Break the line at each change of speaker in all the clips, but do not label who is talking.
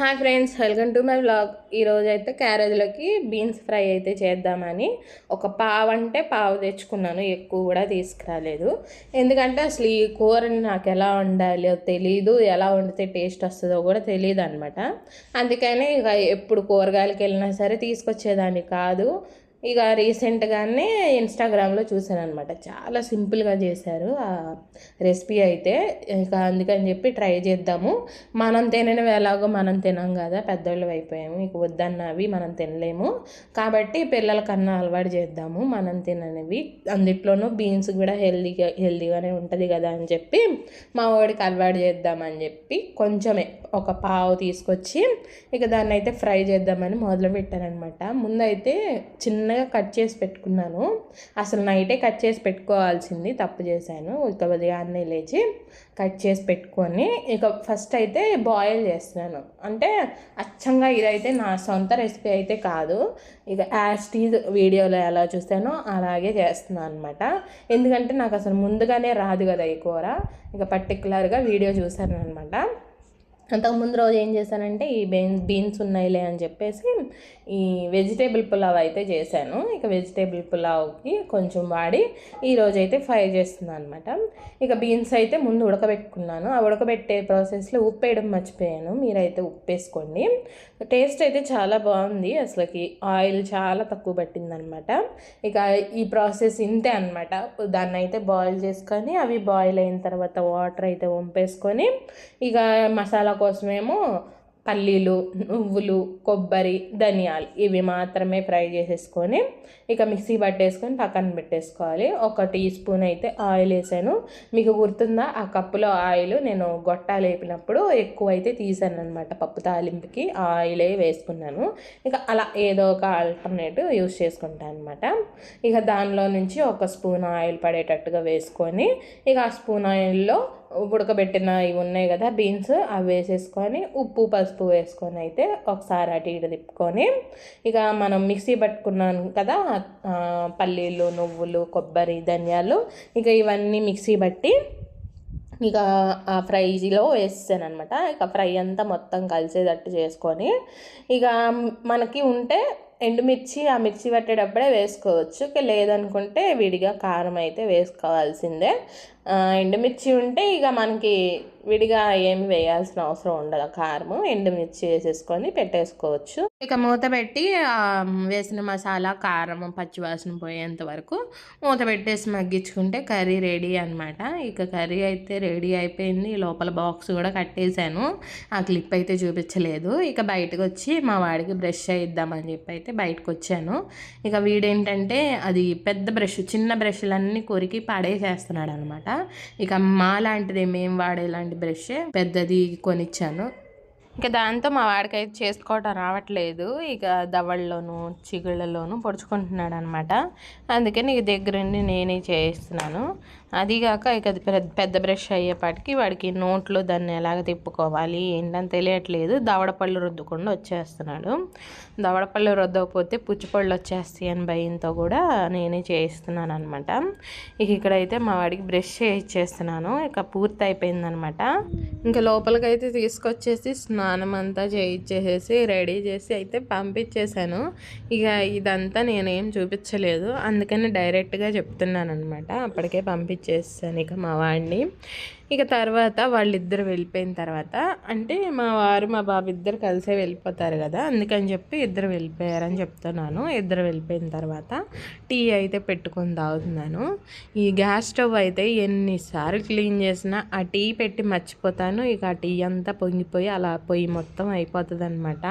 Hi friends welcome to my vlog. ఈరోజు అయితే క్యారేజ్లోకి beans fry అయితే చేద్దామని ఒక పావు అంటే పావు తెచ్చుకున్నాను ఎక్కువ కూడా తీసుకురాలేదు. ఎందుకంటే అసలు ఈ కూరని నాకు ఎలా వండాలో తెలీదు ఎలా వండితే టేస్ట్ వస్తుందో కూడా తెలియదు అనమాట అందుకని ఇక ఎప్పుడు కూరగాయలకి వెళ్ళినా సరే తీసుకొచ్చేదాన్ని కాదు. ఇక రీసెంట్గానే ఇన్స్టాగ్రామ్లో చూశాను అనమాట చాలా సింపుల్గా చేశారు ఆ రెసిపీ అయితే. ఇక అందుకని చెప్పి ట్రై చేద్దాము. మనం తినవి ఎలాగో మనం తినాం కదా పెద్దోళ్ళు అయిపోయాము. ఇక వద్దన్నవి మనం తినలేము. కాబట్టి పిల్లలకన్నా అలవాటు చేద్దాము. మనం తిననివి. అందుట్లోనూ బీన్స్ కూడా హెల్దీగా హెల్దీగానే ఉంటుంది కదా అని చెప్పి మా వాడికి అలవాటు చేద్దామని చెప్పి కొంచెమే ఒక పావు తీసుకొచ్చి ఇక దాన్ని అయితే ఫ్రై చేద్దామని మొదలు పెట్టానమాట ముందైతే చిన్న చిన్నగా కట్ చేసి పెట్టుకున్నాను. అసలు నైటే కట్ చేసి పెట్టుకోవాల్సింది తప్పు చేశాను. ఇక ఉదయాన్నే లేచి కట్ చేసి పెట్టుకొని ఇక ఫస్ట్ అయితే బాయిల్ చేస్తున్నాను. అంటే అచ్చంగా ఇదైతే నా సొంత రెసిపీ అయితే కాదు. ఇక యాస్టీజ్ వీడియోలో ఎలా చూస్తానో అలాగే చేస్తున్నాను అనమాట ఎందుకంటే నాకు అసలు ముందుగానే రాదు కదా ఈ కూర. ఇక పర్టికులర్గా వీడియో చూశాను అనమాట అంతకుముందు రోజు ఏం చేశానంటే ఈ బీన్ బీన్స్ ఉన్నాయిలే అని చెప్పేసి ఈ వెజిటేబుల్ పులావ్ అయితే చేశాను. ఇక వెజిటేబుల్ పులావ్కి కొంచెం వాడి ఈరోజు అయితే ఫ్రై చేస్తున్నాను అనమాట ఇక బీన్స్ అయితే ముందు ఉడకబెట్టుకున్నాను. ఆ ఉడకబెట్టే ప్రాసెస్లో ఉప్పు వేయడం మర్చిపోయాను. మీరైతే ఉప్పు వేసుకోండి. టేస్ట్ అయితే చాలా బాగుంది. అసలుకి ఆయిల్ చాలా తక్కువ పట్టిందనమాట ఇక ఈ ప్రాసెస్ ఇంతే అనమాట దాన్ని అయితే బాయిల్ చేసుకొని అవి బాయిల్ అయిన తర్వాత వాటర్ అయితే వంపేసుకొని ఇక మసాలా కోసమేమో పల్లీలు నువ్వులు కొబ్బరి ధనియాలు ఇవి మాత్రమే ఫ్రై చేసేసుకొని ఇక మిక్సీ పట్టేసుకొని పక్కన పెట్టేసుకోవాలి. ఒక టీ స్పూన్ అయితే ఆయిల్ వేసాను. మీకు గుర్తుందా? ఆ కప్పులో ఆయిల్ నేను గొట్టాలు వేపినప్పుడు ఎక్కువ అయితే తీసాను అనమాట పప్పు తాలింపుకి. ఆయిలే వేసుకున్నాను. ఇక అలా ఏదో ఒక ఆల్టర్నేట్ యూస్ చేసుకుంటాను అనమాట ఇక దానిలో నుంచి ఒక స్పూన్ ఆయిల్ పడేటట్టుగా వేసుకొని ఇక ఆ స్పూన్ ఆయిల్లో ఉడకబెట్టిన ఇవి ఉన్నాయి కదా బీన్స్ అవి వేసేసుకొని ఉప్పు పసుపు వేసుకొని అయితే ఒకసారి అటు ఇటు తిప్పుకొని ఇక మనం మిక్సీ పట్టుకున్నాను కదా పల్లీలు నువ్వులు కొబ్బరి ధనియాలు ఇక ఇవన్నీ మిక్సీ పట్టి ఇక ఆ ఫ్రైలో వేసాను అనమాట ఇక ఫ్రై అంతా మొత్తం కలిసేటట్టు చేసుకొని ఇక మనకి ఉంటే ఎండుమిర్చి ఆ మిర్చి పట్టేటప్పుడే వేసుకోవచ్చు. లేదనుకుంటే విడిగా కారం అయితే వేసుకోవాల్సిందే. ఎండుమిర్చి ఉంటే ఇక మనకి విడిగా ఏమి వేయాల్సిన అవసరం ఉండదు. కారము ఎండుమిర్చి వేసేసుకొని పెట్టేసుకోవచ్చు. ఇక మూత పెట్టి వేసిన మసాలా కారం పచ్చివాసన పోయేంత వరకు మూత పెట్టేసి మగ్గించుకుంటే కర్రీ రెడీ అనమాట ఇక కర్రీ అయితే రెడీ అయిపోయింది. లోపల బాక్స్ కూడా కట్టేశాను. ఆ క్లిప్ అయితే చూపించలేదు. ఇక బయటకు వచ్చి మా వాడికి బ్రష్ చేయిద్దామని చెప్పి అయితే బయటకు వచ్చాను. ఇక వీడేంటంటే అది పెద్ద బ్రష్ చిన్న బ్రష్లన్నీ కొరికి పడేసేస్తున్నాడు అనమాట ఇక మా లాంటిది మేము వాడేలాంటి బ్రష్ పెద్దది కొనిచ్చాను. ఇక దాంతో మా వాడికైతే చేసుకోవటం రావట్లేదు. ఇక దవళ్ళలోను చిగుళ్ళలోను పొడుచుకుంటున్నాడు అనమాట అందుకని నీకు దగ్గరుండి నేనే చేయిస్తున్నాను. అదిగాక ఇక అది పెద్ద బ్రష్ అయ్యేపాటికి వాడికి నోట్లో దాన్ని ఎలాగ తిప్పుకోవాలి ఏంటని తెలియట్లేదు. దవడపళ్ళు రుద్దుకుండా వచ్చేస్తున్నాడు. దవడపళ్ళు రుద్దకపోతే పుచ్చిపళ్ళు వచ్చేస్తాయి అని భయంతో కూడా నేనే చేయిస్తున్నాను అనమాట ఇక ఇక్కడైతే మా వాడికి బ్రష్ చేయించేస్తున్నాను ఇక పూర్తి అయిపోయిందనమాట ఇంకా లోపలికైతే తీసుకొచ్చేసి స్నానం అంతా చేయించేసేసి రెడీ చేసి అయితే పంపించేశాను. ఇక ఇదంతా నేనేం చూపించలేదు. అందుకని డైరెక్ట్గా చెప్తున్నాను అనమాట అప్పటికే పంపి చేస్తాను ఇక మా వాడిని. ఇక తర్వాత వాళ్ళిద్దరు వెళ్ళిపోయిన తర్వాత అంటే మా వారు మా బాబు ఇద్దరు కలిసే వెళ్ళిపోతారు కదా అందుకని చెప్పి ఇద్దరు వెళ్ళిపోయారని చెప్తున్నాను. ఇద్దరు వెళ్ళిపోయిన తర్వాత టీ అయితే పెట్టుకొని తాగుతున్నాను. ఈ గ్యాస్ స్టవ్ అయితే ఎన్నిసార్లు క్లీన్ చేసినా ఆ టీ పెట్టి మర్చిపోతాను. ఇక ఆ టీ అంతా పొంగిపోయి అలా పొయ్యి మొత్తం అయిపోతుంది అనమాట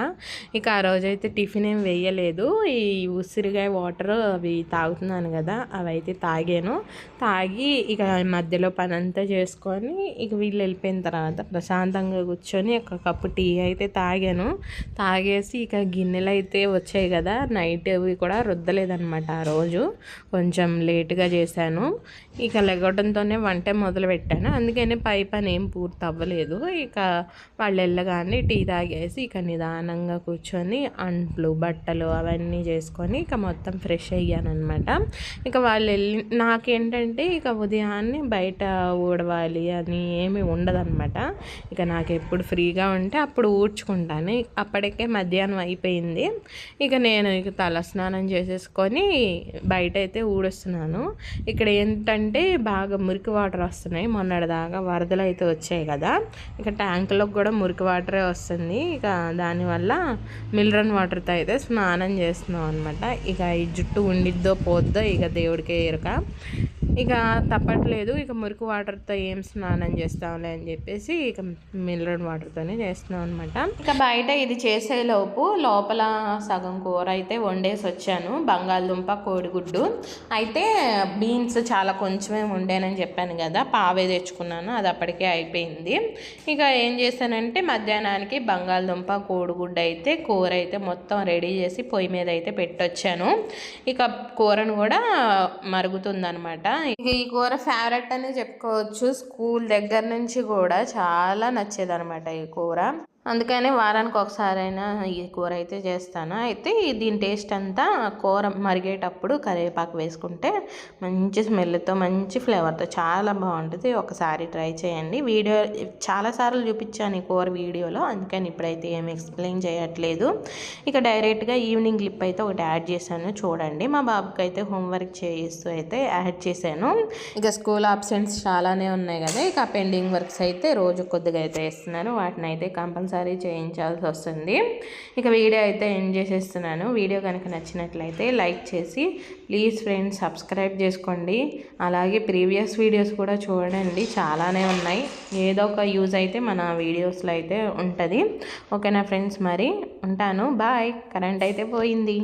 ఇక ఆ రోజైతే టిఫిన్ ఏం వేయలేదు. ఈ ఉసిరిగాయ వాటర్ అవి తాగుతున్నాను కదా అవి అయితే తాగాను. తాగి ఇక మధ్యలో పని అంతా చేసుకొని కానీ ఇక వీళ్ళు వెళ్ళిపోయిన తర్వాత ప్రశాంతంగా కూర్చొని ఒక కప్పు టీ అయితే తాగాను. తాగేసి ఇక గిన్నెలు అయితే వచ్చాయి కదా నైట్ అవి కూడా రుద్దలేదనమాట ఆ రోజు. కొంచెం లేటుగా చేశాను. ఇక లెగవడంతోనే వంట మొదలు పెట్టాను. అందుకనే పై పని ఏం పూర్తి అవ్వలేదు. ఇక వాళ్ళు వెళ్ళగానే టీ తాగేసి ఇక నిదానంగా కూర్చొని అంట్లు బట్టలు అవన్నీ చేసుకొని ఇక మొత్తం ఫ్రెష్ అయ్యాను అనమాట ఇక వాళ్ళు వెళ్ళి నాకేంటంటే ఇక ఉదయాన్నే బయట ఊడవాలి అని ఏమి ఉండదన్నమాట. ఇక నాకు ఎప్పుడు ఫ్రీగా ఉంటే అప్పుడు ఊడ్చుకుంటాను. అప్పటికే మధ్యాహ్నం అయిపోయింది. ఇక నేను ఇక తల స్నానం చేసేసుకొని బయట అయితే ఊడొస్తున్నాను. ఇక్కడ ఏంటంటే బాగా మురికి వాటర్ వస్తున్నాయి. మొన్నటిదాకా వరదలు అయితే వచ్చాయి కదా. ఇక ట్యాంకులోకి కూడా మురికి వాటరే వస్తుంది. ఇక దానివల్ల మిలరన్ వాటర్తో అయితే స్నానం చేస్తున్నాం అనమాట ఇక ఈ జుట్టు ఉండిద్దో పోద్దో ఇక దేవుడికే ఎరక. ఇక తప్పట్లేదు. ఇక మురికి వాటర్తో ఏం స్నానం చేస్తాంలే అని చెప్పేసి ఇక మినరల్ వాటర్తోనే చేస్తున్నాం అనమాట ఇక బయట ఇది చేసేలోపు లోపల సగం కూర అయితే వండేసి వచ్చాను. బంగాళదుంప కోడిగుడ్డు. అయితే బీన్స్ చాలా కొంచెమే ఉండేనని చెప్పాను కదా పావే తెచ్చుకున్నాను. అది అప్పటికే అయిపోయింది. ఇక ఏం చేశానంటే మధ్యాహ్నానికి బంగాళదుంప కోడిగుడ్డు అయితే కూర అయితే మొత్తం రెడీ చేసి పొయ్యి మీద అయితే పెట్టొచ్చాను. ఇక కూరను కూడా మరుగుతుందనమాట ఇక ఈ కూర ఫేవరెట్ అని చెప్పుకోవచ్చు. స్కూల్ దగ్గర నుంచి కూడా చాలా నచ్చేది అనమాట ఈ కూర. అందుకని వారానికి ఒకసారైనా ఈ కూర అయితే చేస్తాను. అయితే దీని టేస్ట్ అంతా కూర మరిగేటప్పుడు కరివేపాకు వేసుకుంటే మంచి స్మెల్తో మంచి ఫ్లేవర్తో చాలా బాగుంటుంది. ఒకసారి ట్రై చేయండి. వీడియో చాలాసార్లు చూపించాను ఈ కూర వీడియోలో అందుకని ఇప్పుడైతే ఏమి ఎక్స్ప్లెయిన్ చేయట్లేదు. ఇక డైరెక్ట్గా ఈవినింగ్ క్లిప్ అయితే ఒకటి యాడ్ చేశాను. చూడండి. మా బాబుకి అయితే హోంవర్క్ చేయిస్తూ అయితే యాడ్ చేశాను. ఇక స్కూల్ ఆబ్సెంట్స్ చాలానే ఉన్నాయి కదా. ఇక పెండింగ్ వర్క్స్ అయితే రోజు కొద్దిగా అయితే వేస్తున్నాను. వాటిని అయితే కంపల్సరీ కంపల్సరీ చేయించాల్సి వస్తుంది. ఇక వీడియో అయితే ఎండ్ చేసేస్తున్నాను. వీడియో కనుక నచ్చినట్లయితే లైక్ చేసి ప్లీజ్ ఫ్రెండ్స్ సబ్స్క్రైబ్ చేసుకోండి. అలాగే ప్రీవియస్ వీడియోస్ కూడా చూడండి. చాలానే ఉన్నాయి. ఏదో ఒక యూజ్ అయితే మన వీడియోస్లో అయితే ఉంటుంది. ఓకేనా ఫ్రెండ్స్ మరి? ఉంటాను. బాయ్. కరెంట్ అయితే పోయింది.